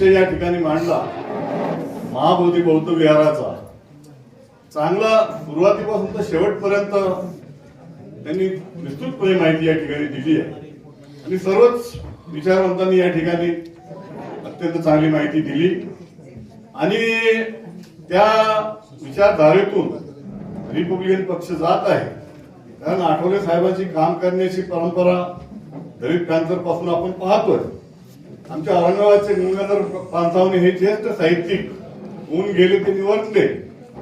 विषय या ठिकाणी मांडला. महाबोधी बौद्ध विहाराचा. चांगला सुरुवातीपासून तर शेवटपर्यंत त्यांनी विस्तृतपणे माहिती या ठिकाणी दिली आहे. आणि सर्वच विचारवंतांनी या ठिकाणी अत्यंत चांगली माहिती दिली. आणि त्या विचारधारेतून रिपब्लिकन पक्ष जात आहे. कारण आठवले साहेबांची काम करण्याची परंपरा दलित पॅन्थरपासून आपण पाहतोय. आमच्या औरंगाबादचे गंगाधर पानसावणे हे ज्येष्ठ साहित्यिक. होऊन गेले ते निवर्तले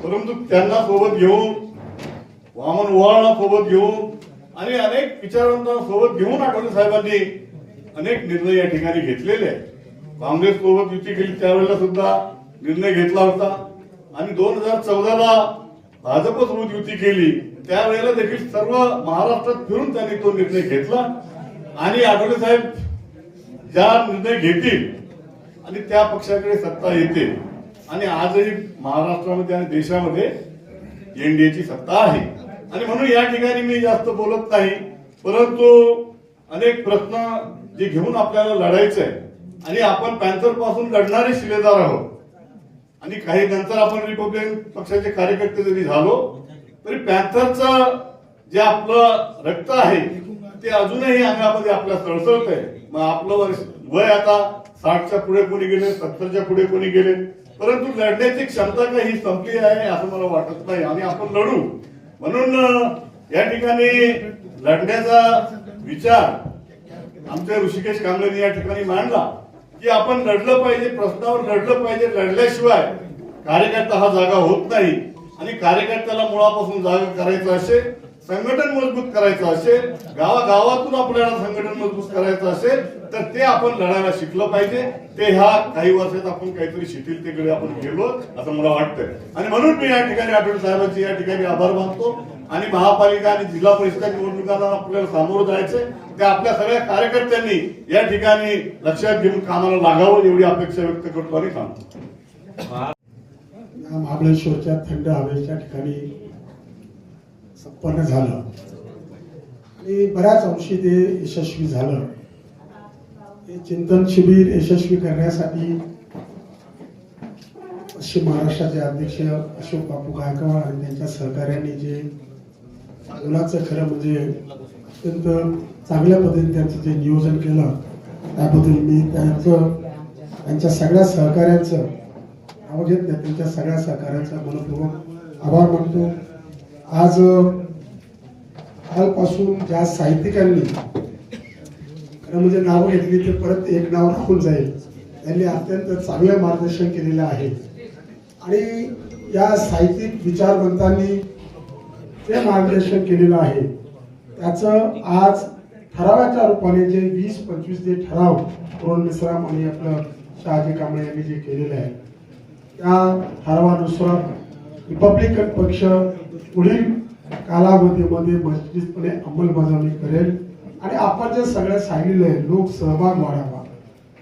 परंतु त्यांना सोबत घेऊन वामन ओवाळणा सोबत घेऊन आणि अनेक विचारवंतांना सोबत घेऊन आठवले साहेबांनी अनेक निर्णय या ठिकाणी घेतलेले आहेत. काँग्रेस सोबत युती केली त्यावेळेला सुद्धा निर्णय घेतला होता. आणि दोन हजार चौदाला भाजप सोबत युती केली. त्यावेळेला देखील सर्व महाराष्ट्रात फिरून त्यांनी तो निर्णय घेतला. आणि आठवले साहेब ज्या निर्णय घेतील आणि त्या पक्षाकडे सत्ता येते आणि आजही महाराष्ट्रामध्ये आणि देशामध्ये एनडीएची सत्ता आहे. आणि म्हणून या ठिकाणी मी जास्त बोलत नाही परंतु अनेक प्रश्न जे घेऊन आपल्याला लढायचं आहे आणि आपण पॅन्थरपासून लढणारे शिलेदार आहोत. आणि काही नंतर आपण रिपब्लिकन पक्षाचे कार्यकर्ते जरी झालो तरी पॅन्थरचं जे आपलं रक्त आहे ते अजूनही अंगामध्ये आपल्या सळसळत आहे मग आपलं वर्ष वय आता साठच्या पुढे कोणी गेले सत्तरच्या पुढे कोणी गेले. परंतु लढण्याची क्षमता काही संपली आहे असं मला वाटत नाही. आणि आपण लढू. म्हणून या ठिकाणी लढण्याचा विचार आमच्या ऋषिकेश कांबळेने या ठिकाणी मांडला की आपण लढलं पाहिजे प्रश्नावर लढलं पाहिजे लढल्याशिवाय कार्यकर्ता हा जागा होत नाही. आणि कार्यकर्त्याला मुळापासून जागा करायचं असेल संघटन मजबूत करायचं असेल गावागावातून आपल्याला संघटन मजबूत करायचं असेल तर ते आपण लढायला शिकलं पाहिजे. ते ह्या काही वर्षात आपण काहीतरी शिथिलतेकडे आपण गेलो असं मला वाटतंय. आणि म्हणून मी या ठिकाणी आठवले साहेबांचे या ठिकाणी आभार मानतो. आणि महापालिका आणि जिल्हा परिषद निवडणुकांना आपल्याला सामोरं जायचंय. ते आपल्या सगळ्या कार्यकर्त्यांनी या ठिकाणी लक्षात घेऊन कामाला लागावं एवढी अपेक्षा व्यक्त करतो आणि सांगतो. महाबळेश्वरच्या थंड हवेच्या ठिकाणी संपन्न झालं. आणि बऱ्याच अंशी ते यशस्वी झालं. हे चिंतन शिबिर यशस्वी करण्यासाठी पश्चिम महाराष्ट्राचे अध्यक्ष अशोक बापू गायकवाड आणि त्यांच्या सहकार्यांनी जे मुलाचं खरं म्हणजे अत्यंत चांगल्या पद्धतीने त्यांचं जे नियोजन केलं त्याबद्दल मी त्यांचं त्यांच्या सगळ्या सहकार्यांचं नाव घेत नाही त्यांच्या सगळ्या सहकार्यांचा मनपूर्वक आभार मानतो. आज कालपासून ज्या साहित्यिकांनी खरं म्हणजे नावं घेतली तर परत एक नाव राहून जाईल. त्यांनी अत्यंत चांगलं मार्गदर्शन केलेलं आहे. आणि या साहित्यिक विचारवंतांनी जे मार्गदर्शन केलेलं आहे त्याचं आज ठरावाच्या रूपाने जे वीस पंचवीस जे ठराव रोहन मिश्राम आणि आपलं शहाजी कांबळे यांनी जे केलेलं आहे त्या ठरावानुसार रिपब्लिकन पक्ष पुढील कालावधीमध्ये मजबूतपणे अंमलबजावणी करेल. आणि आपण जे सगळ्या सांगितलं आहे लोक सहभाग वाढावा.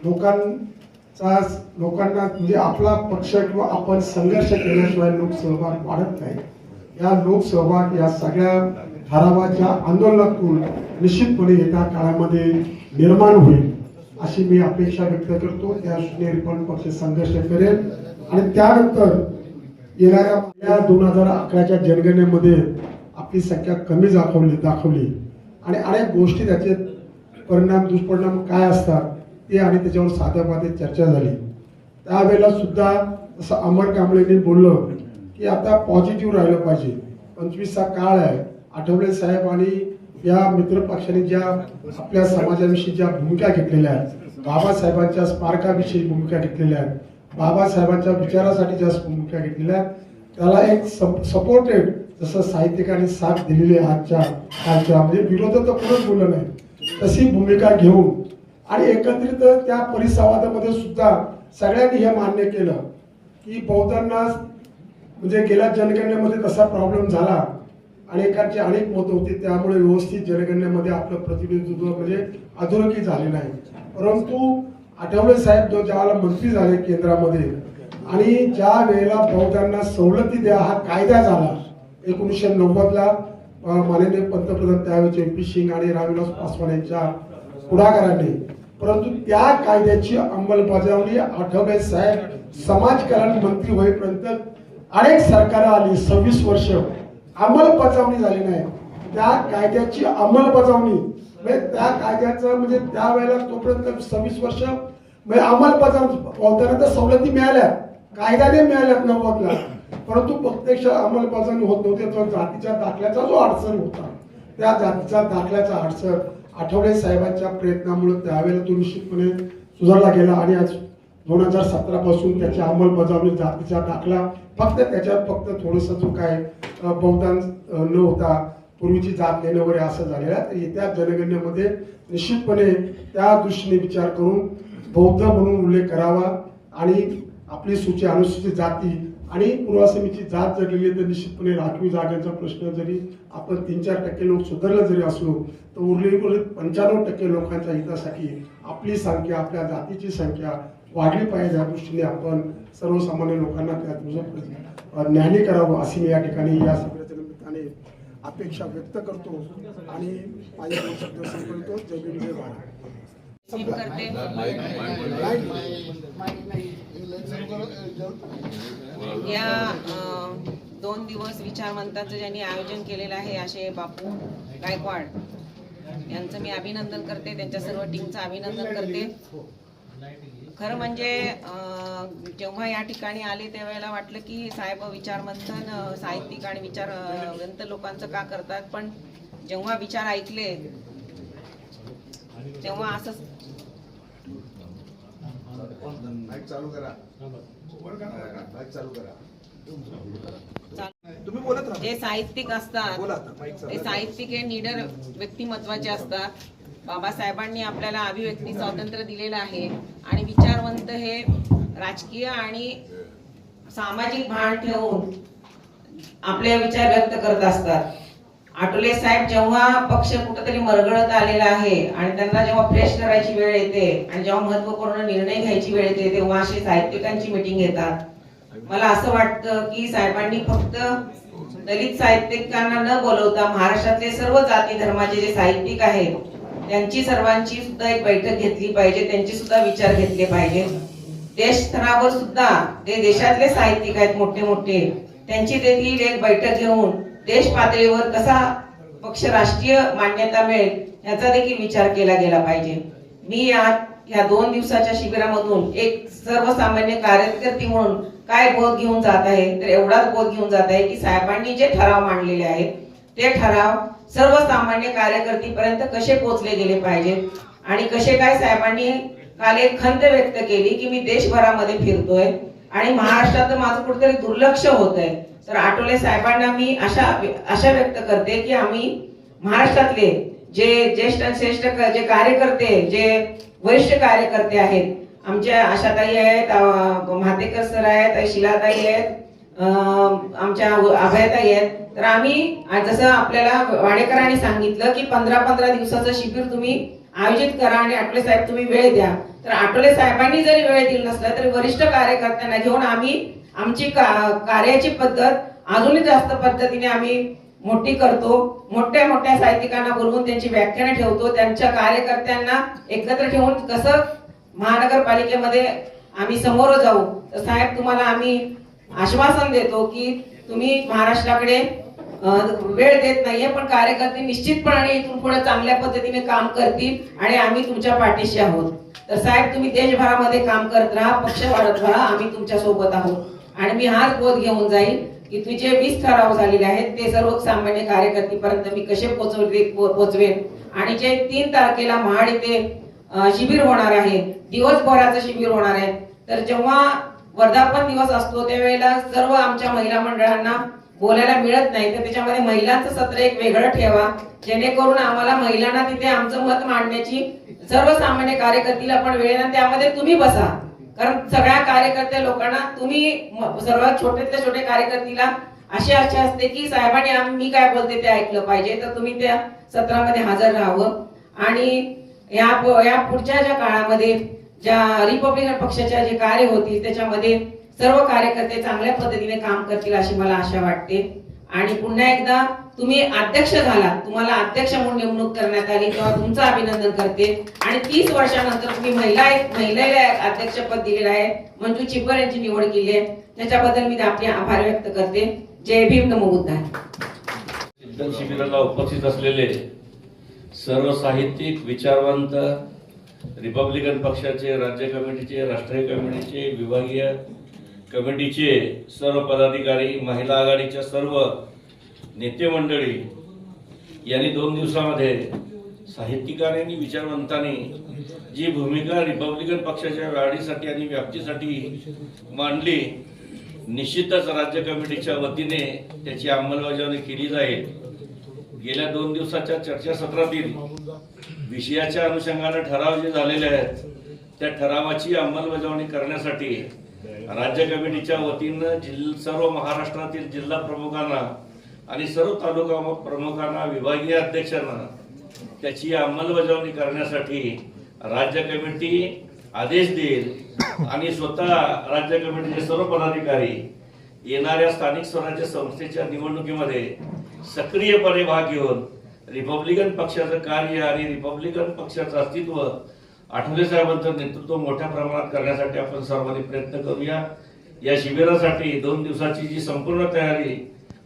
लोकांचा लोकांना म्हणजे आपला पक्ष किंवा आपण संघर्ष केल्याशिवाय लोक सहभाग वाढत नाही या लोकसहभाग या सगळ्या ठरावाच्या आंदोलनातून निश्चितपणे येत्या काळामध्ये निर्माण होईल अशी मी अपेक्षा व्यक्त करतो. त्या दृष्टीने पक्ष संघर्ष करेल. आणि त्यानंतर येणाऱ्या दोन हजार अकराच्या जनगणनेमध्ये आपली संख्या कमी दाखवली दाखवली. आणि अनेक गोष्टी त्याचे परिणाम दुष्परिणाम काय असतात ते आणि त्याच्यावर साध्या बाध्या चर्चा झाली. त्यावेळेला सुद्धा जसं अमर कांबळेंनी बोललं की आता पॉझिटिव्ह राहिलं पाहिजे. पंचवीसचा काळ आहे. आठवले साहेब आणि या मित्र पक्षाने ज्या आपल्या समाजाविषयी ज्या भूमिका घेतलेल्या आहेत बाबासाहेबांच्या स्मारकाविषयी भूमिका घेतलेल्या आहेत बाबासाहेबांच्या विचारासाठी ज्या भूमिका घेतलेल्या त्याला एक सपोर्टेड जसं साहित्यिकाने साथ दिलेली आहे आजच्या कालच्या म्हणजे विरोधात तर कोणच बोललं नाही तशी भूमिका घेऊन आणि एकत्रित त्या परिसंवादामध्ये सुद्धा सगळ्यांनी हे मान्य केलं की बौद्धांना म्हणजे गेल्या जनगणनेमध्ये तसा प्रॉब्लेम झाला अनेकांची अनेक मतं होती त्यामुळे व्यवस्थित जनगणनेमध्ये आपलं प्रतिनिधित्व म्हणजे अधोरेखित झाले नाही परंतु आठवले साहेब जो ज्यावेळेला मंत्री झाले केंद्रामध्ये आणि ज्या वेळेला बौद्धांना सवलती द्या हा कायदा झाला एकोणीसशे नव्वदला माननीय पंतप्रधान त्यावेळेचे एम पी सिंग आणि रामविलास पासवान यांच्या पुढाकाराने. परंतु त्या कायद्याची अंमलबजावणी आठवले साहेब समाज कल्याण मंत्री होईपर्यंत अनेक सरकार आली सव्वीस वर्ष. अंमलबजावणी झाली नाही. त्या कायद्याची अंमलबजावणी म्हणजे त्या कायद्याचं म्हणजे त्यावेळेला तोपर्यंत सव्वीस वर्ष म्हणजे अंमलबजावणी होताना तर सवलती मिळाल्या. कायद्याने मिळाल्यात नव्वदला परंतु प्रत्यक्ष अंमलबजावणी होत नव्हती. जो जातीच्या दाखल्याचा जो अडचण होता त्या जातीच्या दाखल्याचा अडचण आठवडे साहेबांच्या प्रयत्नामुळे त्यावेळेला तो निश्चितपणे सुधारला गेला आणि आज दोन हजार सतरा पासून त्याची अंमलबजावणी म्हणजे जातीचा दाखला फक्त त्याच्यात फक्त थोडस जो काय बहुतांश न होता पूर्वीची जात घेणं वगैरे असं झालेलं आहे. तर येत्या जनगणनेमध्ये निश्चितपणे त्या दृष्टीने विचार करून बौद्ध म्हणून उल्लेख करावा आणि आपली सूची अनुसूचित जाती आणि पूर्वासमीची जात जर गेली तर निश्चितपणे राखीव जागांचा प्रश्न जरी आपण तीन चार टक्के लोक सुधारलं जरी असलो तर उर्वरित पंच्याण्णव टक्के लोकांच्या हितासाठी आपली संख्या आपल्या जातीची संख्या वाढली पाहिजे या दृष्टीने आपण सर्वसामान्य लोकांना त्या तुझं करावं अशी मी या ठिकाणी या अपेक्षा व्यक्त करतो आणि माझे दोन शब्द संपवतो जय भीम जय भारत. या दोन दिवस विचारवंतांचं ज्यांनी आयोजन केलेलं आहे असे बापू गायकवाड यांचं मी अभिनंदन करते. त्यांच्या सर्व टीमचं अभिनंदन करते. खरं म्हणजे अं, जेव्हा या ठिकाणी आले त्यावेळेला वाटलं की साहेब विचारमंथन साहित्यिक आणि विचारवंत लोकांचं का करतात? पण जेव्हा विचार ऐकले तेव्हा असं चालू करा. चालू करा. जे साहित्यिक असतात ते साहित्यिक हे निडर व्यक्तिमत्वाचे असतात. बाबासाहेबांनी आपल्याला अभिव्यक्ती स्वातंत्र्य दिलेलं आहे. आणि विचारवंत हे राजकीय आणि सामाजिक भान ठेवून आपले विचार व्यक्त करत असतात. आठोले साहेब जेव्हा पक्ष कुठंतरी मरगळत आलेला आहे आणि त्यांना जेव्हा फ्रेश करायची वेळ येते आणि जेव्हा महत्त्वपूर्ण निर्णय घ्यायची वेळ येते तेव्हा अशी साहित्यिकांची मिटिंग घेतात मला असं वाटतं की साहेबांनी फक्त दलित साहित्यिकांना न बोलवता महाराष्ट्रातले सर्व जाती धर्माचे जे साहित्यिक आहेत त्यांची सर्वांची सुद्धा एक बैठक घेतली पाहिजे त्यांचे सुद्धा विचार घेतले पाहिजे. देश स्तरावर सुद्धा जे देशातले साहित्यिक आहेत मोठे मोठे त्यांची देखील एक बैठक घेऊन देश पातळीवर कसा पक्ष राष्ट्रीय मान्यता मिळेल याचा देखील विचार केला गेला पाहिजे. मी या या दोन दिवसाच्या शिबिरामधून एक सर्वसामान्य कार्यकर्ती म्हणून काय बोध घेऊन जात आहे तर एवढाच बोध घेऊन जात आहे की साहेबांनी जे ठराव मांडलेले आहेत ते ठराव सर्वसामान्य कार्यकर्तीपर्यंत कसे पोहोचले गेले पाहिजेत आणि कसे काय साहेबांनी काल एक खंत व्यक्त केली की मी देशभरामध्ये फिरतोय? आणि महाराष्ट्रात माझं कुठेतरी दुर्लक्ष होत आहे तर आठवले साहेबांना मी अशा अशा व्यक्त करते की आम्ही महाराष्ट्रातले जे ज्येष्ठ आणि श्रेष्ठ जे कार्यकर्ते जे वरिष्ठ कार्यकर्ते आहेत आमच्या आशाताई आहेत म्हातेकर सर आहेत शिलाताई आहेत आमच्या अभयताई आहेत. तर आम्ही जसं आपल्याला वाडेकरांनी सांगितलं की पंधरा पंधरा दिवसाचं शिबिर तुम्ही आयोजित करा आणि आठवले साहेब तुम्ही वेळ द्या. तर आठवले साहेबांनी जरी वेळ दिला नसला तरी वरिष्ठ कार्यकर्त्यांना घेऊन आम्ही आमची का- कार्याची पद्धत अजूनही जास्त पद्धतीने आम्ही मोठी करतो. मोठ्या मोठ्या साहित्यिकांना बोलवून त्यांची व्याख्यानं ठेवतो. त्यांच्या कार्यकर्त्यांना एकत्र ठेवून कसं महानगरपालिकेमध्ये आम्ही समोर जाऊ. तर साहेब तुम्हाला आम्ही आश्वासन देतो की तुम्ही महाराष्ट्राकडे वेळ देत नाहीये पण कार्यकर्ते निश्चितपणे इथून पुढे चांगल्या पद्धतीने काम करतील आणि आम्ही तुमच्या पाठीशी आहोत. तर साहेब तुम्ही देशभरामध्ये काम करत राहा पक्ष वाढत राहा आम्ही तुमच्यासोबत आहोत. आणि मी हाच बोध घेऊन जाईल की तुझे वीस ठराव झालेले आहेत ते सर्व सामान्य कार्यकर्तीपर्यंत मी कसे पोहोचवले पोचवेन? आणि जे तीन तारखेला महाड इथे शिबिर होणार आहे दिवसभराचं शिबिर होणार आहे तर जेव्हा वर्धापन दिवस असतो त्यावेळेला सर्व आमच्या महिला मंडळांना बोलायला मिळत नाही. तर त्याच्यामध्ये महिलांचं सत्र एक वेगळं ठेवा. जेणेकरून आम्हाला महिलांना तिथे आमचं मत मांडण्याची सर्वसामान्य कार्यकर्तीला पण वेळ ना त्यामध्ये तुम्ही बसा. कारण सगळ्या कार्यकर्त्या लोकांना तुम्ही सर्वात छोट्यातल्या छोटे कार्यकर्तीला अशी आशा असते की साहेबांनी मी काय बोलते ते ऐकलं पाहिजे. तर तुम्ही त्या सत्रामध्ये हजर राहावं. आणि या या पुढच्या ज्या काळामध्ये ज्या रिपब्लिकन पक्षाच्या जे कार्य होतील त्याच्यामध्ये सर्व कार्यकर्ते चांगल्या पद्धतीने काम करतील अशी मला आशा वाटते. आणि पुन्हा एकदा तुम्ही अध्यक्ष झाला तुम्हाला अध्यक्ष म्हणून नेमणूक करण्यात आली तेव्हा तुमचं अभिनंदन करते. आणि तीस वर्षानंतर तुम्ही महिला महिलेला अध्यक्षपद दिलेलं आहे. मंजू चिब्बर यांची निवड केली आहे. त्याच्याबद्दल मी आपले आभार व्यक्त करते. जय भीम नमो बुद्धाय. शिबिराला उपस्थित असलेले सर्व साहित्यिक विचारवंत रिपब्लिकन पक्षाचे राज्य कमिटीचे राष्ट्रीय कमिटीचे विभागीय कमिटीचे सर्व पदाधिकारी महिला आघाडीच्या सर्व नेते मंडळी यांनी दोन दिवसामध्ये साहित्यिकांनी आणि विचारवंतांनी जी भूमिका रिपब्लिकन पक्षाच्या वाढीसाठी आणि व्याप्तीसाठी मांडली निश्चितच राज्य कमिटीच्या वतीने त्याची अंमलबजावणी केली जाईल. गेल्या दोन दिवसाच्या चर्चासत्रातील विषयाच्या अनुषंगाने ठराव जे झालेले आहेत त्या ठरावाची अंमलबजावणी करण्यासाठी राज्य कमिटीच्या वतीनं सर्व महाराष्ट्रातील जिल्हा प्रमुखांना आणि सर्व तालुका प्रमुखांना विभागीय अध्यक्षांना त्याची अंमलबजावणी करण्यासाठी राज्य कमिटी आदेश देईल आणि स्वतः राज्य कमिटीचे सर्व पदाधिकारी येणाऱ्या स्थानिक स्वराज्य संस्थेच्या निवडणुकीमध्ये सक्रियपणे भाग घेऊन रिपब्लिकन पक्षाचं कार्य आणि रिपब्लिकन पक्षाचं अस्तित्व आठवले साहेबांचं नेतृत्व मोठ्या प्रमाणात करण्यासाठी आपण सर्वांनी प्रयत्न करूया. या शिबिरासाठी दोन दिवसाची जी संपूर्ण तयारी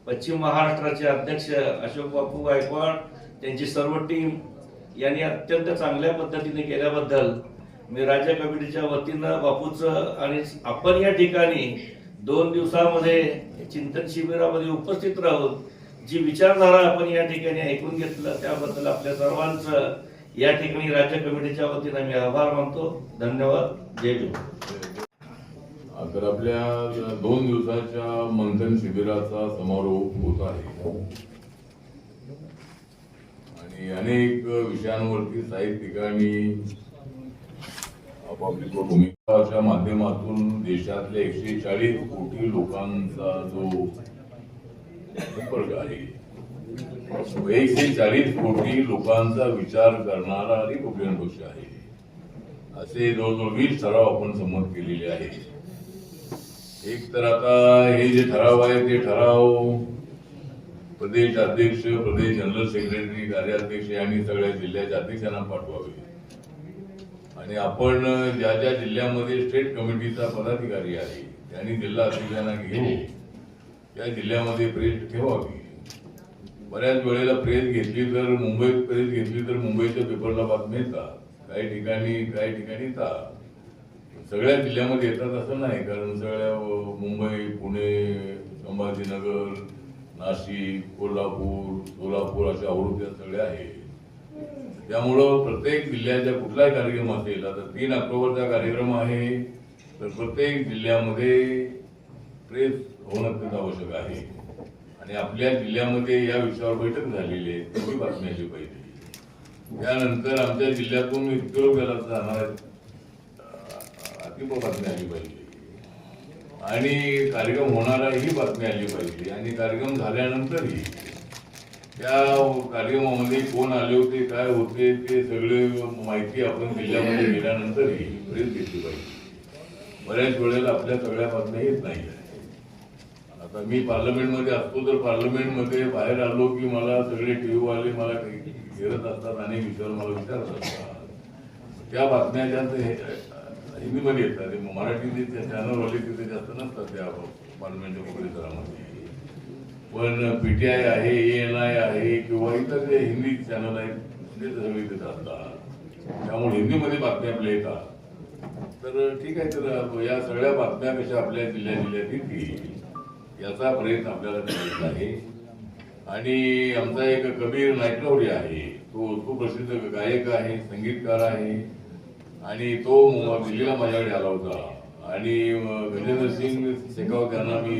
पश्चिम महाराष्ट्राचे अध्यक्ष अशोक बापू गायकवाड त्यांची सर्व टीम यांनी अत्यंत चांगल्या पद्धतीने केल्याबद्दल मी राज्य कमिटीच्या वतीनं बापूचं आणि आपण या ठिकाणी दोन दिवसामध्ये चिंतन शिबिरामध्ये उपस्थित राहून जी विचारधारा आपण या ठिकाणी ऐकून घेतलं त्याबद्दल आपल्या सर्वांचं या ठिकाणी राज्य कमिटीच्या वतीनं मी आभार मानतो. धन्यवाद. जय भीम. तर आपल्या दोन दिवसाच्या मंथन शिबिराचा समारोप होत आहे. आणि अनेक विषयांवरती साहित्यिकांनी आपापली भूमिकाच्या माध्यमातून देशातल्या एकशे चाळीस कोटी लोकांचा जो संपर्क आहे एकशे चाळीस कोटी लोकांचा विचार करणारा रिपब्लिकन पक्ष आहे. असे जवळजवळ वीस ठराव आपण संमत केलेले आहेत. एक तर आता हे जे ठराव आहे ते ठराव प्रदेश अध्यक्ष प्रदेश जनरल सेक्रेटरी कार्याध्यक्ष यांनी सगळ्या जिल्ह्याच्या अध्यक्षांना पाठवावे. आणि आपण ज्या ज्या जिल्ह्यामध्ये स्टेट कमिटीचा पदाधिकारी आहे त्यांनी जिल्हा अध्यक्षांना घेऊन त्या जिल्ह्यामध्ये प्रेस ठेवावी बऱ्याच वेळेला प्रेस घेतली तर मुंबईत प्रेस घेतली तर मुंबईच्या पेपरला बातमी येतात. काही ठिकाणी काही ठिकाणी येतात. सगळ्या जिल्ह्यामध्ये येतात असं नाही कारण सगळ्या मुंबई पुणे संभाजीनगर नाशिक कोल्हापूर सोलापूर अशा आवृत्त्या सगळ्या आहेत. त्यामुळं प्रत्येक जिल्ह्याचा कुठलाही कार्यक्रम असेल आता तीन ऑक्टोबरचा कार्यक्रम आहे तर प्रत्येक जिल्ह्यामध्ये प्रेस होणं अत्यंत आवश्यक आहे. आणि आपल्या जिल्ह्यामध्ये या विषयावर बैठक झालेली आहे. ती बातमी आली पाहिजे. त्यानंतर आमच्या जिल्ह्यातून इतकं लोक जाणार आहेत अतिप बातमी आली पाहिजे. आणि कार्यक्रम होणारा ही बातमी आली पाहिजे. आणि कार्यक्रम झाल्यानंतरही त्या कार्यक्रमामध्ये कोण आले होते काय होते ते सगळे माहिती आपण जिल्ह्यामध्ये गेल्यानंतरही प्रेस घेतली पाहिजे. बऱ्याच वेळेला आपल्या सगळ्या बातम्या येत नाही आता मी पार्लमेंटमध्ये असतो तर पार्लमेंटमध्ये बाहेर आलो की मला सगळे टी व्हीवाले मला काही फिरत असतात आणि विचार मला विचारत असतात. त्या बातम्या जास्त हे- हिंदीमध्ये येतात. ते मराठी चॅनलवाले तिथे जास्त नसतात त्या पार्लमेंटच्या परिसरामध्ये पण पी टी आय आहे एन आय आहे किंवा इतर जे हिंदी चॅनल आहेत ते सगळे तिथे असतात. त्यामुळे हिंदीमध्ये बातम्या आपल्या येतात. तर ठीक आहे तर या सगळ्या बातम्या कशा आपल्या जिल्ह्या जिल्ह्यात येतील याचा प्रयत्न आपल्याला करायचा आहे. आणि आमचा एक कबीर नायकनवरी आहे. तो सुप्रसिद्ध गायक आहे संगीतकार आहे. आणि तो दिल्लीला माझ्याकडे आला होता. आणि गजेंद्र सिंग शेखावत यांना मी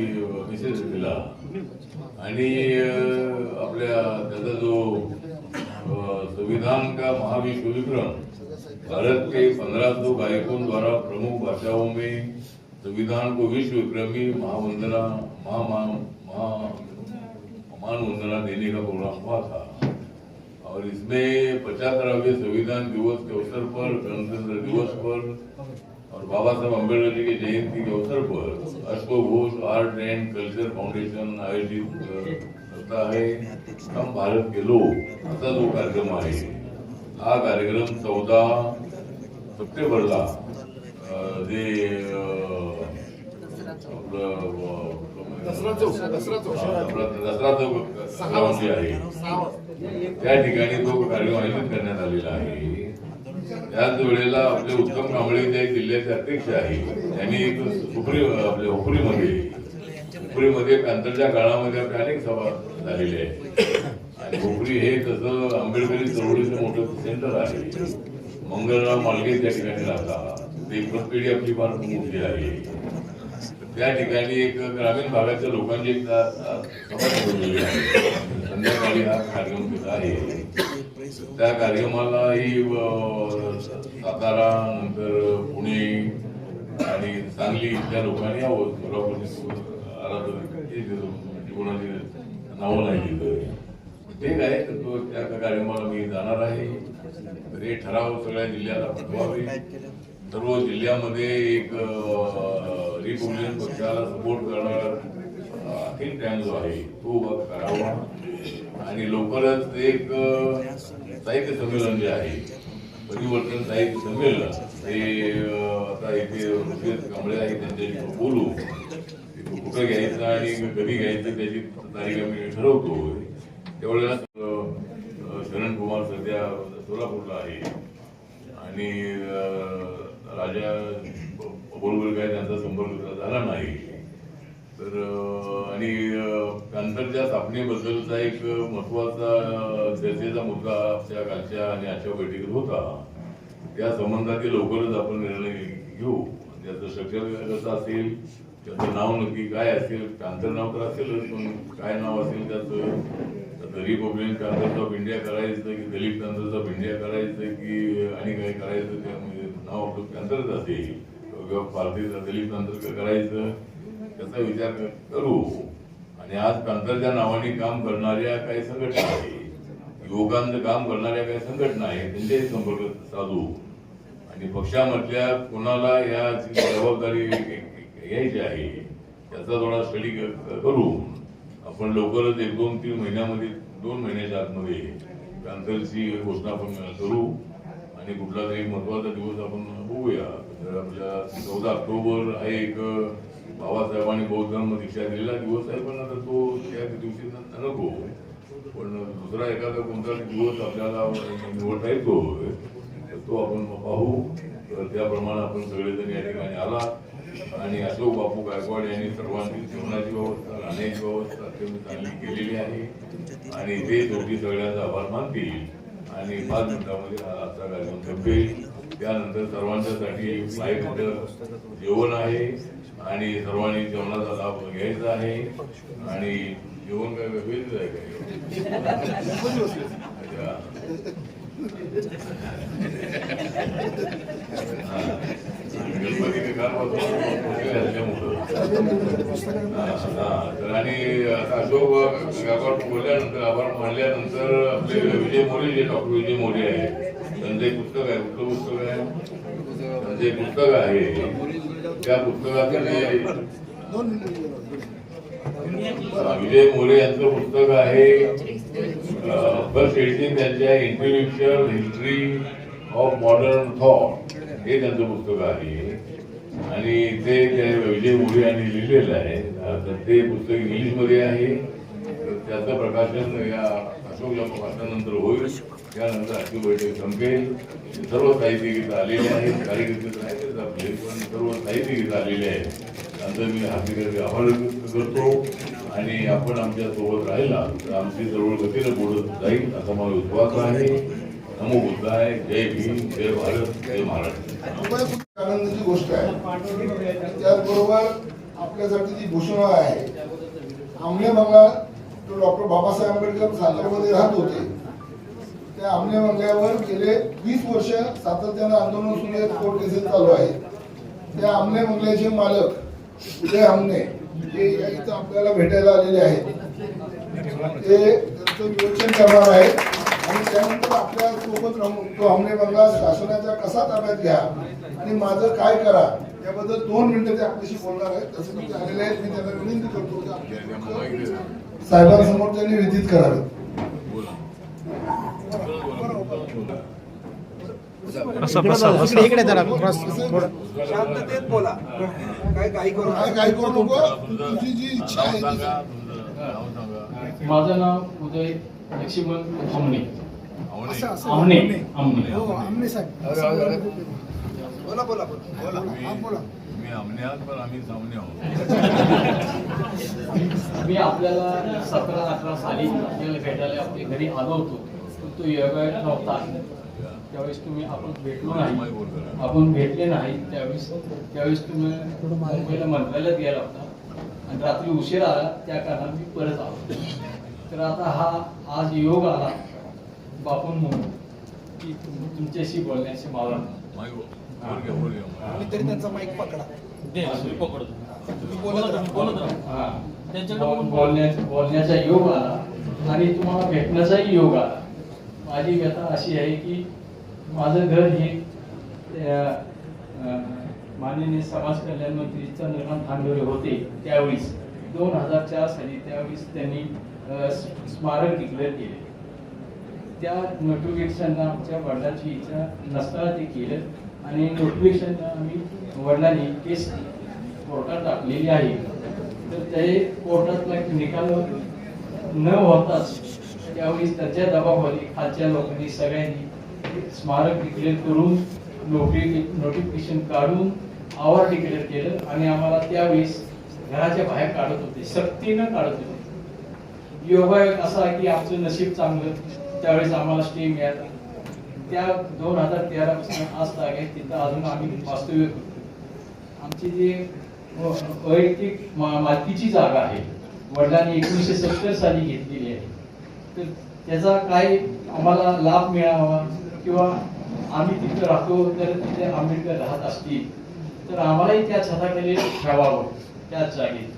मेसेज दिला. आणि आपल्या त्याचा जो संविधान का महाविश्व विक्रम भारत के पंद्रह सौ गायकों द्वारा प्रमुख भाषाओं में संविधान को विश्व विक्रमी महावंदना महा मान वंदना देने का प्रोग्राम हुआ था। और इसमें पचहत्तरवें संविधान दिवस के अवसर पर, गणतंत्र दिवस पर और बाबा साहब अंबेडकर जी की जयंती के अवसर पर Ashwa Ghosh art and culture foundation आयोजित करता है। हम भारत के लोग असा जो कार्यक्रम आहे हा कार्यक्रम चौदा सप्टेंबरला जे दसरा चौक दसरा चौक जे आहे त्या ठिकाणी तो कार्यक्रम आयोजित करण्यात आलेला आहे त्याच वेळेला आपले उत्तम कांबळे जे जिल्ह्याचे अध्यक्ष आहे त्यांनी एक हुपरी आपल्या हुपरीमध्ये हुपरीमध्ये कांतरच्या काळामध्ये आपल्या अनेक सभा झालेल्या आहेत आणि हुपरी हे तसं आंबेडकरी चळवळीचं मोठं सेंटर आहे मंगळराव मालगे त्या ठिकाणी राहतात ते पिढी आपली फार मोठी आहे. त्या ठिकाणी एक ग्रामीण भागाच्या लोकांची एक सा- आहे. संध्याकाळी हा कार्यक्रम तिथं आहे. त्या कार्यक्रमालाही सातारा नंतर पुणे आणि सांगली इथल्या लोकांनी यावं सोलापूर म्हणजे कोणाची नावं नाही दिलं. ठीक आहे तर तो त्या कार्यक्रमाला मी जाणार आहे. तर हे ठराव सगळ्या जिल्ह्याला पाठवावे. सर्व जिल्ह्यामध्ये एक रिपब्लिकन पक्षाला सपोर्ट करणारा थिंक टँक जो आहे तो उभा करावा. आणि लवकरच एक साहित्य संमेलन जे आहे परिवर्तन साहित्य संमेलन ते आता इथे रुपेश कांबळे आहे त्यांच्याशी बोलू. कुठं घ्यायचं आणि कधी घ्यायचं त्याची तारीख आम्ही ठरवतो. त्यावेळेला शरण कुमार सध्या सोलापूरला आहे. आणि राजा बरोबर काय त्यांचा संपर्क झाला नाही. तर आणि अ, स्थापनेबद्दलचा एक महत्त्वाचा चर्चेचा मुद्दा आमच्या कालच्या आणि आजच्या बैठकीत होता. त्या संबंधातील लवकरच आपण निर्णय घेऊ. म्हणजे त्याचं स्ट्रक्चर कसं असेल त्याचं नाव नक्की काय असेल कांतर नाव तर असेलच पण काय नाव असेल त्याचं? रिपब्लिकन कांतर्स ऑफ इंडिया करायचं की दलित कांतर्स ऑफ इंडिया करायचं की आणि काय करायचं त्यामध्ये नाव आपलं कांतरच असेल किंवा भारतीय दलित कांतर करायचं त्याचा विचार करू. आणि आज कांतरच्या नावाने काम करणाऱ्या काही संघटना आहे. युवकांचं काम करणाऱ्या काही संघटना आहे त्यांच्याही संपर्क साधू. आणि पक्षामधल्या कोणाला याची जबाबदारी घ्यायची आहे त्याचा थोडा स्टडी करू. आपण लवकरच एक दोन तीन महिन्यामध्ये दोन महिन्याच्या आतमध्ये कांतरची घोषणा आपण करू. आणि कुठला तरी महत्त्वाचा दिवस आपण बघूया. आपल्या चौदा ऑक्टोबर हा एक बाबासाहेबांनी बौद्ध धर्म दीक्षा दिलेला दिवस आहे पण आता तो त्या दिवशी नको. पण दुसरा एखादा कोणता दिवस आपल्याला निवडता येतो तो आपण पाहू. तर त्याप्रमाणे आपण सगळेजण या ठिकाणी आला. आणि अशोक बापू गायकवाड यांनी सर्वांची जेवणाची व्यवस्था राहण्याची व्यवस्था अत्यंत चांगली केलेली आहे. आणि ते दोघी सगळ्यांचा आभार मानतील. आणि पाच मिनिटामध्ये हा आजचा कार्यक्रम संपेल त्यानंतर सर्वांच्यासाठी लाइट जेवण आहे आणि सर्वांनी जेवणाचा लाभ घ्यायचा आहे आणि जेवण काय वेगळीच आहे काय अच्छा. हा. गणपती आणि अशोक गावात बोलल्यानंतर आपण म्हणल्यानंतर आपले विजय मोरे जे डॉक्टर विजय मोरे आहे त्यांचं एक पुस्तक आहे कुठलं पुस्तक आहे? त्यांचं एक पुस्तक आहे. त्या पुस्तकाचं विजय मोरे यांचं पुस्तक आहे फर्स्ट एडिटिंग त्यांच्या intellectual history of modern thought हे त्यांचं पुस्तक आहे. आणि ते त्या विजय मोरे यांनी लिहिलेलं आहे. तर ते पुस्तक इंग्लिशमध्ये आहे. तर त्याचं प्रकाशन या अशोकच्या प्रकाशनानंतर होईल. त्यानंतर आजची बैठक संपेल. सर्व साहित्य गीत आलेले आहेत. कार्यकर्ते तर आहेतच पण सर्व साहित्य गीत आलेले आहेत. त्यांचं मी हाती आभार व्यक्त करतो. आणि आपण आमच्यासोबत राहिला तर आमची जवळ गतीनं बोलत जाईल असा मला विश्वास आहे. नमो बुद्धाय. जय भीम. जय भारत. जय महाराष्ट्र. आनंदाची गोष्ट आहे. त्याचबरोबर आपल्यासाठी जी घोषणा आहे आमले बंगला तो डॉक्टर बाबासाहेब आंबेडकर सातारमध्ये राहत होते. त्या आमले बंगल्यावर गेले वीस वर्ष सातत्यानं आंदोलन सुरू आहेत कोर्ट केसेस चालू आहेत. त्या आमले बंगल्याचे मालक उदय आमने हे या इथं आपल्याला भेटायला आलेले आहेत. ते त्यांचं विवेचन करणार आहेत. आणि त्यानंतर आपल्यासोबत राहून तो अमने बंगला शासनाच्या कसा ताब्यात घ्या आणि माझं काय करा याबद्दल दोन मिनिटं ते आपल्याशी बोलणार आहेत. तसे ते आलेले आहेत. मी त्यांना विनंती करतो की आपले साहेबांसमोर त्यांनी विधित करावे. इकडे इकडे जरा थोडं शांततेत बोला. काय काही करू काय काय करू नको? तुझी जी इच्छा आहे. माझं नाव उदय लक्ष्मण हो आमने साहेब. बोला बोला बोला. बोला. मी आमने आहात पण आम्ही सामने आहोत. मी आपल्याला सतरा अठरा साली आपल्याला भेटायला आपल्या घरी आलो होतो. पण तो योगायोग नव्हता. त्यावेळेस तुम्ही आपण भेटलो नाही. आपण भेटले नाही. त्यावेळेस त्यावेळेस तुम्ही मुंबईला मंत्रालयात गेला होता. आणि रात्री उशीर आला. त्या कारणाने मी परत आलो. तर आता हा आज योग आला. बापून म्हणून. की तुम- तुमच्याशी बोलण्याची मला तरी त्यांचा माईक पकडा. तुम्ही बोलत राहा. बोलत राहा. बोल- बोलण्या- बोलण्याचा योग आला. आणि तुम्हाला भेटण्याचाही योग आला. माझी व्यथा अशी आहे की माझं घर हे माननीय समाज कल्याण मंत्री चंद्रकांत खांडोरे होते त्यावेळेस दोन हजार चार साली त्यावेळेस त्यांनी स्मारक डिक्लेअर केले त्या नोटिफिकेशनला आमच्या वडिलांची इच्छा नसताना ते केलं. आणि नोटिफिकेशनला आम्ही वडिलांनी केस कोर्टात टाकलेली आहे. तर ते कोर्टातला निकाल न होताच त्यावेळी त्याच्या दबावाखाली खालच्या लोकांनी सगळ्यांनी स्मारक डिक्लेअर करून नोकरी नोटिफिकेशन काढून आवर डिक्लेअर केलं. आणि आम्हाला त्यावेळेस घराच्या बाहेर काढत होते. सक्तीनं काढत होते. योगायोग असा की आमचं नशीब चांगलं त्यावेळेस आम्हाला स्टे मिळाला त्या दोन हजार तेरा पासून आज तागे तिथं अजून आम्ही वास्तव्य करतो. आमची जी हो, वैयक्तिक मा- मालकीची जागा आहे वडिलांनी एकोणीसशे सत्तर साली घेतलेली आहे. तर त्याचा काय आम्हाला लाभ मिळावा किंवा आम्ही तिथं राहतो तर तिथे आंबेडकर राहत असतील तर आम्हालाही त्या छताखाली ठेवावं त्याच जागेत.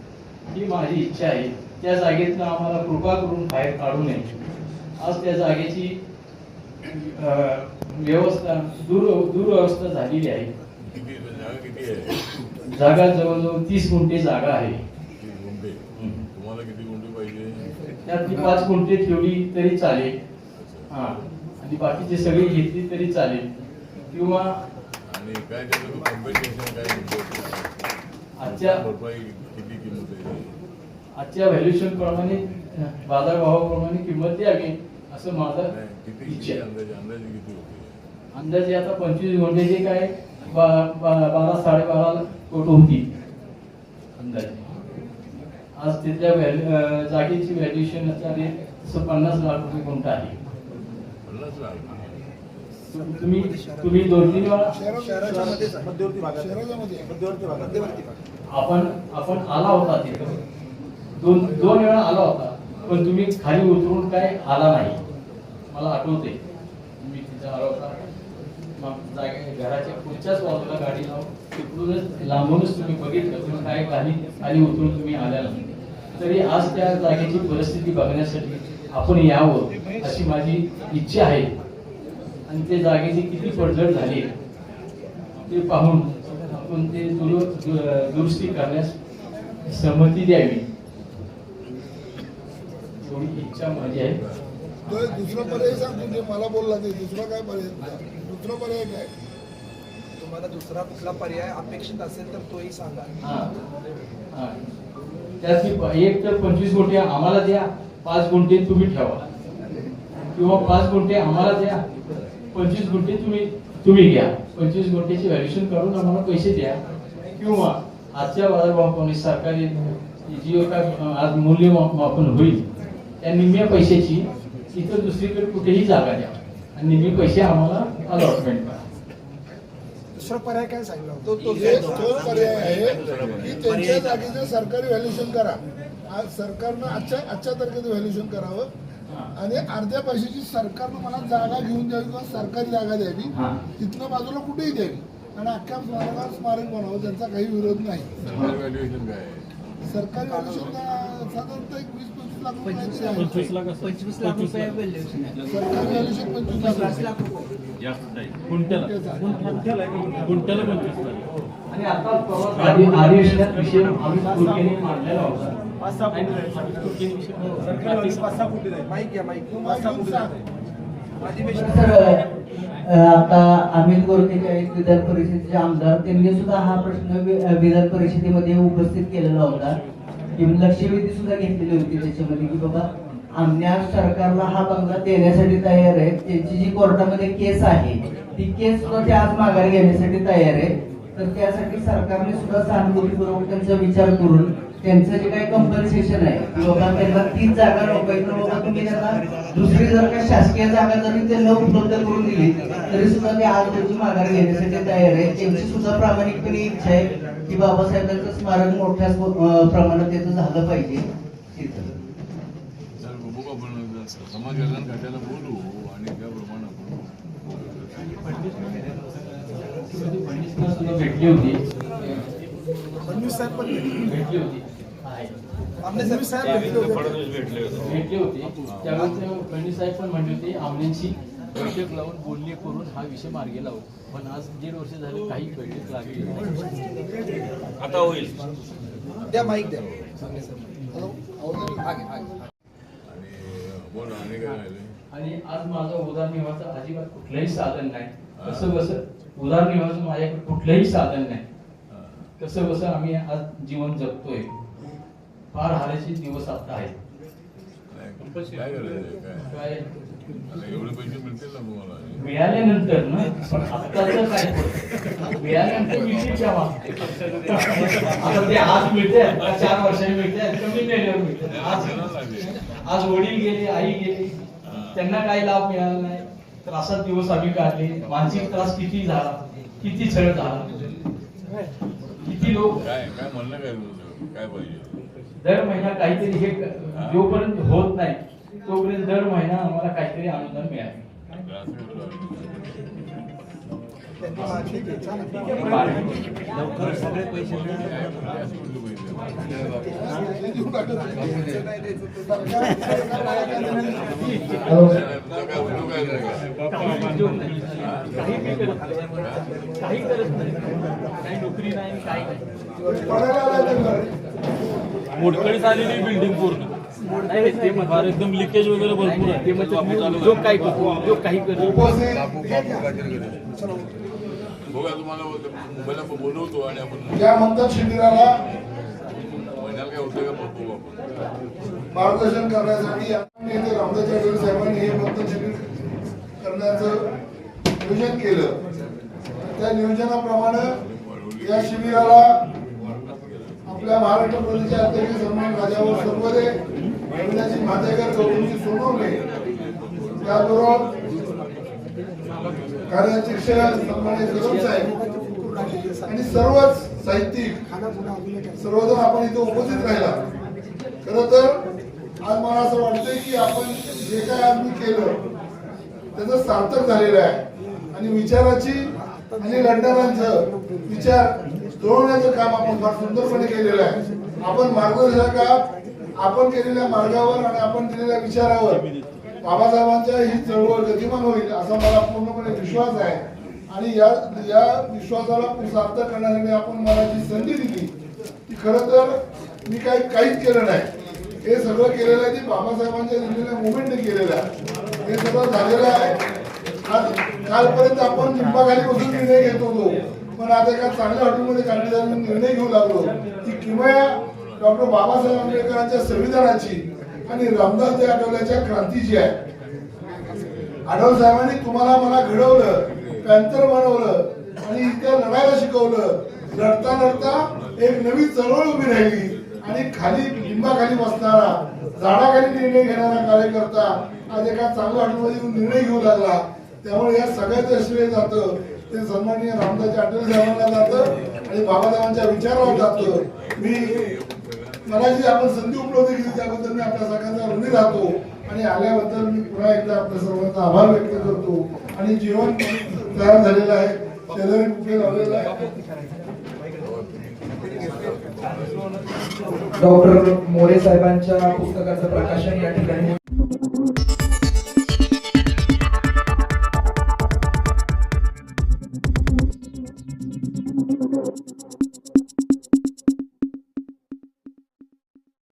ही माझी इच्छा आहे. त्या जागेतनं आम्हाला कृपा करून बाहेर काढू नये. आज त्या जागेची व्यवस्था दूर दुरवस्था झालेली आहे. जागा जवळजवळ तीस गुंठे जागा आहे. त्यातली पाच गुंठे ठेवली तरी चालेल. हा. आणि बाकीचे सगळी घेतली तरी चालेल. किंवा आजच्या भरपाई किती किंमत आहे आजच्या व्हॅल्युएशन प्रमाणे बाजारभावाप्रमाणे किंमत द्यावी असं माझं इच्छा. अंदाजे अंदाजे किती होते? अंदाजे आता पंचवीस गुंठेचे काय बा- बा- बारा साडेबारा कोट होती. अंदाजे. आज तिथल्या व्हॅल्यू जागेची व्हॅल्युएशन तसं पन्नास लाख रुपये गुंठा आहे. तुम्ही तुम्ही दोन तीन वेळा शहराच्या मध्येच आहे. मध्यवर्ती भागात शहराच्या मध्ये. मध्यवर्ती भागात मध्यवर्ती भागात. आपण आपण आला होता तिथं. दोन दोन वेळा आला होता पण तुम्ही खाली उतरून काय आला नाही. मला आठवते मी तिथं आला होता. मग जागे घराच्या पुढच्याच बाजूला गाडी लावून तिकडूनच लांबूनच तुम्ही बघितलं पण काय खाली खाली उतरून तुम्ही आल्या नाही. तरी आज त्या जागेची परिस्थिती बघण्यासाठी आपण यावं अशी माझी इच्छा आहे. आणि त्या जागेची किती पडझड झाली ते पाहून आपण ते दु- दुरुस्ती करण्यास सहमती द्यावी. एवढी इच्छा माझी आहे. दुसरा पर्याय सांगतो जे मला बोलला ते दुसरा काय पर्याय? दुसरा पर्याय काय? तुम्हाला दुसरा कुठला पर्याय अपेक्षित असेल तर तोही सांगा. हा. हा. प- एक तर पंचवीस गुंठे आम्हाला द्या पाच गुंठे तुम्ही ठेवा. किंवा पाच गुंठे आम्हाला द्या पंचवीस गुंठे तुम्ही तुम्ही घ्या. पंचवीस गुंठेची व्हॅल्युएशन करून आम्हाला पैसे द्या. किंवा आजच्या बाजारभावाप्रमाणे सरकारी जी काय अं, आज मूल्यमापन होईल. त्या निम्म्या पैशाची इतर दुसरीकडे कुठेही जागा द्या. आणि निम्मे पैसे आम्हाला अलॉटमेंट करा. दुसरा पर्याय काय सांगितलं तो तो एक तो पर्याय आहे की त्यांच्या जागेचं सरकारी व्हॅल्युएशन करा. आज सरकारनं आजच्या आजच्या तारखेचं व्हॅल्युएशन करावं. आणि अर्ध्या पैशाची सरकारनं मला जागा घेऊन द्यावी किंवा सरकारी जागा द्यावी हा. तिथनं बाजूला कुठेही द्यावी. आणि अख्ख्या स्मारकात स्मारक बनावं त्यांचा काही विरोध नाही. व्हॅल्युएशन काय आहे? सरकारी व्हॅल्युएशन साधारणतः एक वीस पंचवीस लाख पंचवीस लाख रुपये आणि आता आधी अधिवेशनात विषय आम्ही तुर्कीने मांडलेला होता. माईक घ्या माईक. पाच सहा फुटी अधिवेशन तर अ, आता अमित विधान परिषदेचे आमदार त्यांनी सुद्धा हा प्रश्न विधान परिषदेमध्ये उपस्थित केलेला होता. लक्षवेधी सुद्धा घेतलेली होती त्याच्यामध्ये की बाबा आमच्या सरकारला हा बंगला देण्यासाठी तयार आहे. त्यांची जी कोर्टामध्ये केस आहे ती केस सुद्धा ते आज माघारी घेण्यासाठी तयार आहे. तर त्यासाठी सरकारने सुद्धा सहानुभूतीपूर्वक त्यांचा विचार करून त्यांचं जे काही कंपल्सेशन आहे की बाबा त्यांना तीन जागा नको तर बाबा तुम्ही त्यांना दुसरी जर का शासकीय जागा जरी त्यांना उपलब्ध करून दिली तरी सुद्धा ते आज त्यांची माघार घेण्यासाठी तयार आहे. त्यांची सुद्धा प्रामाणिकपणे इच्छा आहे. की बाबासाहेबांचं स्मारक मोठ्या प्रमाणात त्याचं झालं पाहिजे. तिथं. तर बघू आपण समाज कल्याण खात्याला बोलू आणि त्याप्रमाणे आपण भेटली. होती. फडणवीस साहेब पण भेटली होती. भेटले होते. फडणवीस साहेब पण म्हणले होते आमल्यांशी बैठक लावून बोलणी करून हा विषय मार्गी लावू. पण आज दीड वर्ष झाले काही बैठक लागली नाही. आता होईल. द्या माईक द्या. आमने साहेब हॅलो आगे आगे आणि आज माझं उदरनिर्वाहाचं अजिबात कुठलंही साधन नाही. कसं कसं उदरनिर्वाहाचं माझ्याकडे कुठलंही साधन नाही. कसं कसं आम्ही आज जीवन जगतोय. फार हाराचे दिवस आता आहेत. काय? एवढे पैसे मिळतील ना तुम्हाला? मिळाल्यानंतर ना पण आत्ताचं काय मिळाल्यानंतर मिळतील तेव्हा आता ते आज मिळते का चार वर्षांनी मिळते कमी मिळाल्यावर मिळते आज आज वडील गेले आई गेली. त्यांना काही लाभ मिळाला नाही? त्रासात दिवस आम्ही काढले. मानसिक त्रास किती झाला? किती छळ झाला? किती लोक काय काय म्हणणं काय काय पाहिजे? दर महिना काहीतरी हे जोपर्यंत होत नाही तोपर्यंत दर महिना आम्हाला काहीतरी अनुदान मिळावे त्रास होतो. पैसे काही करत नाही काही नोकरी नाही काही मोडकळीस आलेली बिल्डिंग पूर्ण एकदम लिकेज वगैरे भरपूर आहे. ते म्हणजे जो काही करतो जो काही करतो बघा तुम्हाला मुंबईला बोलवतो आणि आपण या मंथन शिबिराला महिन्याला काय होतं का बघू आपण. मार्गदर्शन करण्यासाठी रामदास आठवले साहेबांनी हे मंथन शिबिर करण्याचं नियोजन केलं. त्या नियोजनाप्रमाणे या शिबिराला आपल्या महाराष्ट्र प्रदेशचे अध्यक्ष सन्मान राजावर सर्वदे अविनाशी मातेकर गौतमजी सोनवणे. त्याचबरोबर कार्याध्यक्ष सन्मानित कदम साहेब आणि सर्वच साहित्यिक सर्वजण आपण इथे उपस्थित राहिला. खर तर आज मला असं वाटतंय की आपण जे काय आज मी केलं त्याचं सार्थक झालेलं आहे. आणि विचाराची आणि लढणाऱ्यांचं विचार जुळवण्याचं काम आपण फार सुंदरपणे केलेलं आहे. आपण मार्गदर्शकात आपण केलेल्या मार्गावर आणि आपण दिलेल्या विचारावर बाबासाहेबांच्या ही चळवळ गतिमान होईल असा मला पूर्णपणे विश्वास आहे. आणि या या विश्वासाला सार्थ करण्यासाठी आपण मला जी संधी दिली ती खरं तर मी काही काहीच केलं नाही. हे सगळं केलेलं आहे ती बाबासाहेबांच्या दिलेल्या मुवमेंटने केलेलं आहे. हे सगळं झालेलं आहे. आज कालपर्यंत आपण लिंबाखाली बसून निर्णय घेत होतो. पण आता एका चांगल्या हॉटेलमध्ये काढण्याचा निर्णय घेऊ लागलो. की किमया डॉक्टर बाबासाहेब आंबेडकरांच्या संविधानाची आणि रामदासजी आठवल्याच्या क्रांतीची आहे. आढळ साहेबांनी तुम्हाला मला घडवलं पॅन्थर बनवलं आणि इथे लढायला शिकवलं. लढता लढता एक नवी चळवळ उभी राहिली आणि खाली लिंबाखाली बसणारा झाडाखाली निर्णय घेणारा कार्यकर्ता आज एका चांगल्या हॉटेलमध्ये येऊन निर्णय घेऊ लागला. त्यामुळे या सगळ्याचं श्रेय जातं. ते सन्माननीय रामदास अटल साहेबांना जातं आणि बाबासाहेबांच्या विचारावर जातं. मी मला जी आपण संधी उपलब्ध केली त्याबद्दल मी आपल्या सगळ्यांचा ऋणी राहतो. आणि आल्याबद्दल मी पुन्हा एकदा आपल्या सर्वांचा आभार व्यक्त करतो. आणि जीवन तयार झालेलं आहे. शेजारी कुठे लावलेलं आहे? डॉक्टर मोरे साहेबांच्या पुस्तकाचं प्रकाशन या ठिकाणी.